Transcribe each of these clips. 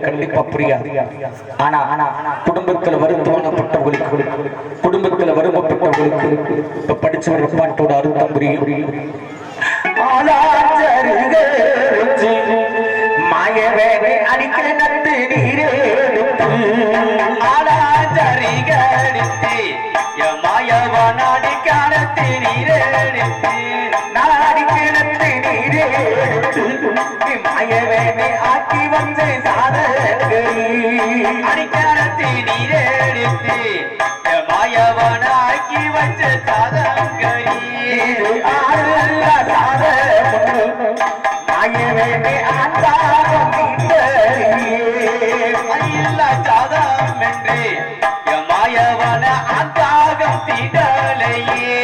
கண்டிப்பா புரியாது ஆனா ஆனா குடும்பத்துல வருத்தமானப்பட்டவங்களுக்கு குடும்பத்துல வருமப்பட்டவங்களுக்கு இப்ப படிச்ச பாட்டோட அருத்தம் புரியும். ஆளாச்சருகேச்சு, மாயவேனை நட்டு நீரே ஆளாச்சரிகடித்து, எம்மாயவனாடி காலத்து நீரெடுத்து, நாடி கிடத்து நீரே மாயவேனை ஆக்கி வந்து சாதகரி அடிக்காலத்து நீரெடுத்து, எம்மாயவனாக்கி வச்ச சாதங்கரி. இல்லா சாதம் என்று, எம்மாயவன அந்தாகம் தீண்டலையே.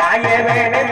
ஆளாச்சரிகடித்து,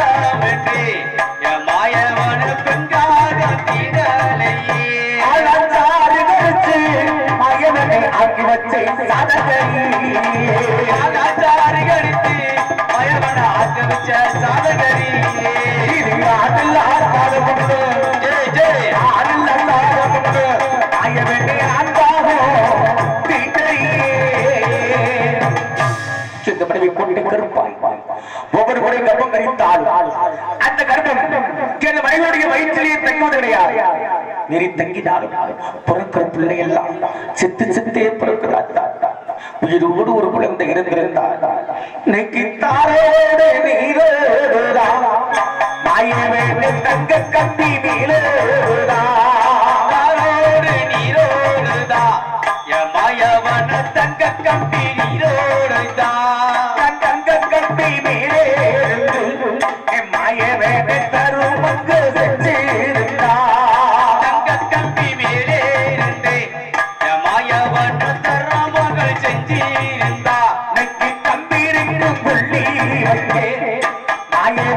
நெறி தங்கினாலும் பிறக்கிற பிள்ளை எல்லாம் செத்து செத்தே பிறக்கிறார் உயிரோடு ஒரு குழந்தை இருந்திருந்தார் இன்னைக்கு தாரோடு நீரோடுதா தங்க கட்டி நீரோடுதா காரோடு நீரோடுதா, எம்மாயவன தங்க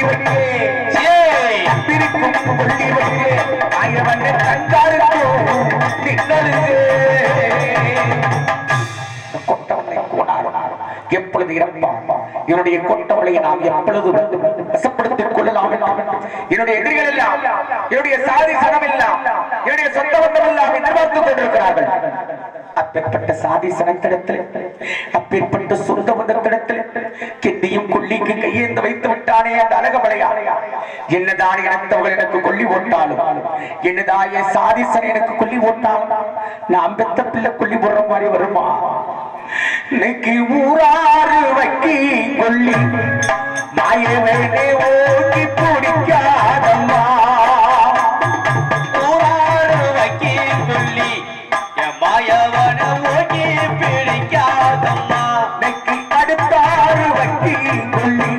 கொள்ளி பிரிக்கும் கொள்ளி வைத்து நின்னலுக்கு கொட்டவனை எப்பொழுது இறப்பான் என்னுடைய கொட்டவளை நாம் எப்பொழுது வசப்படுத்திக் கொள்ளலாம்? என்னுடைய எதிரிகள் எல்லாம் என்னுடைய சாதி சனம் எல்லாம் என்னுடைய சொந்த பந்தம் எல்லாம் எதிர்பார்த்துக் கொண்டிருக்கிறார்கள். அப்பேற்பட்ட சாதி சனத்திடத்தில் அப்பேற்பட்ட சொந்த பந்தத்திடத்தில் கிண்டியும் கொல்லிக்கு கையேந்து வைத்து விட்டானே அந்த அழகமலையா என்னதான் இனத்தவர்கள் எனக்கு கொல்லி ஓட்டாலும் என்னதான் என் சாதிசன் எனக்கு கொல்லி ஓட்டாலும் நான் பெத்த பிள்ளை கொல்லி போடுற மாதிரி வருமா? இன்னைக்கு ஊராறு வைக்கி கொல்லி மாயவனே ஓட்டி பிடிக்காதம்மா. ஊராறு வைக்கி கொல்லி, எம்மாயவன ஓட்டி பிடிக்காதம்மா. இன்னைக்கு அடுத்தாறு வைக்கி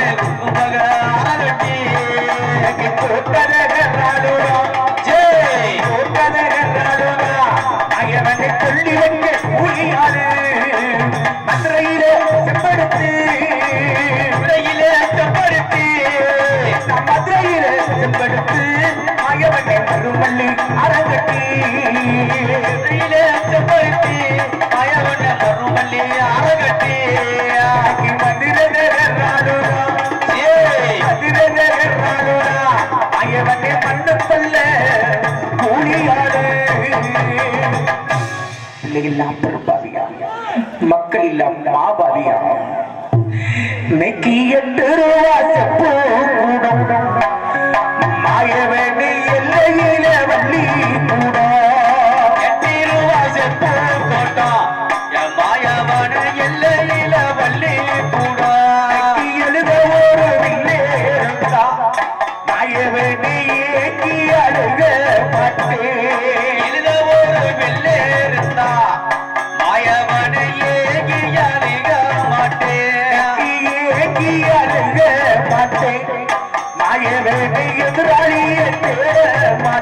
எவனை குங்குமக மக்கள் எல்லாம் மாபாவியா? நெக்கிய திருவாசப்பூடம் மாயவனி எல்லையில வள்ளி.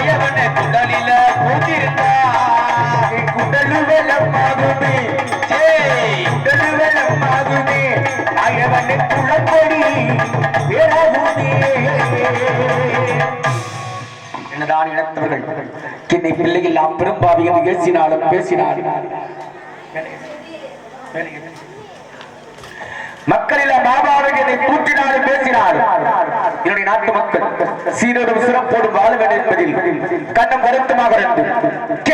மாயவன குடலில கூட்டிருந்தா குடலு வெள்ளம் ஆகுமே. குடலு வெள்ளம் ஆகுமே. மாயவனை குளப்பொடி என்னதான் இனத்தவர்கள் என்னை பிள்ளைகள் நாம் பெரும்பாவியம் ஏசினாலும் பேசினார். மக்களில் பாபாவை என்னை கூட்டினாலும் பேசினாலும் என்னுடைய நாட்டு மக்கள் சீரோடும் சிறப்போடும் வாழ வேண்டும் என்பதில் கண்ணம் வருத்தமாக இருந்து.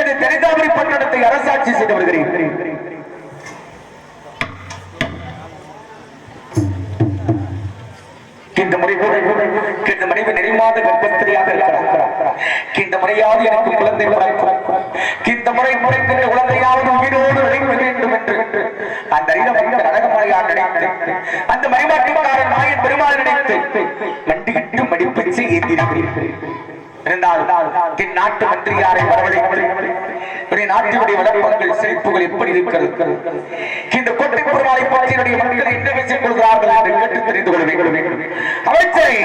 எனது பட்டணத்தை அரசாட்சி செய்து வருகிறேன். இந்த முறை இந்த மனைவி நெறிமாத இருக்கிறார் இந்த முறையாவது எனக்கு குழந்தை இந்த முறை முறைக்கின்ற குழந்தையாவது உயிரோடு விளைக்க வேண்டும் என்று. அந்த அறித நினைத்து அந்த மறிமாற்றக்காரன் மாயன் பெருமாள் நினைத்து மண்டியிட்டு மடிப்பிச்சு ஏந்திருக்கிறீர்கள் இரண்டாவது நாட்டு மந்திரியாரை வரவழைப்பது நாட்டினுடைய வளப்பங்கள் செழிப்புகள் எப்படி இருக்கிறது? இந்த கோட்டை பொருளாளை பற்றி என்னுடைய மக்கள் என்ன பேசிக் கொள்கிறார்கள் என்று கேட்டு தெரிந்து கொள்ள வேண்டும். அமைச்சரை!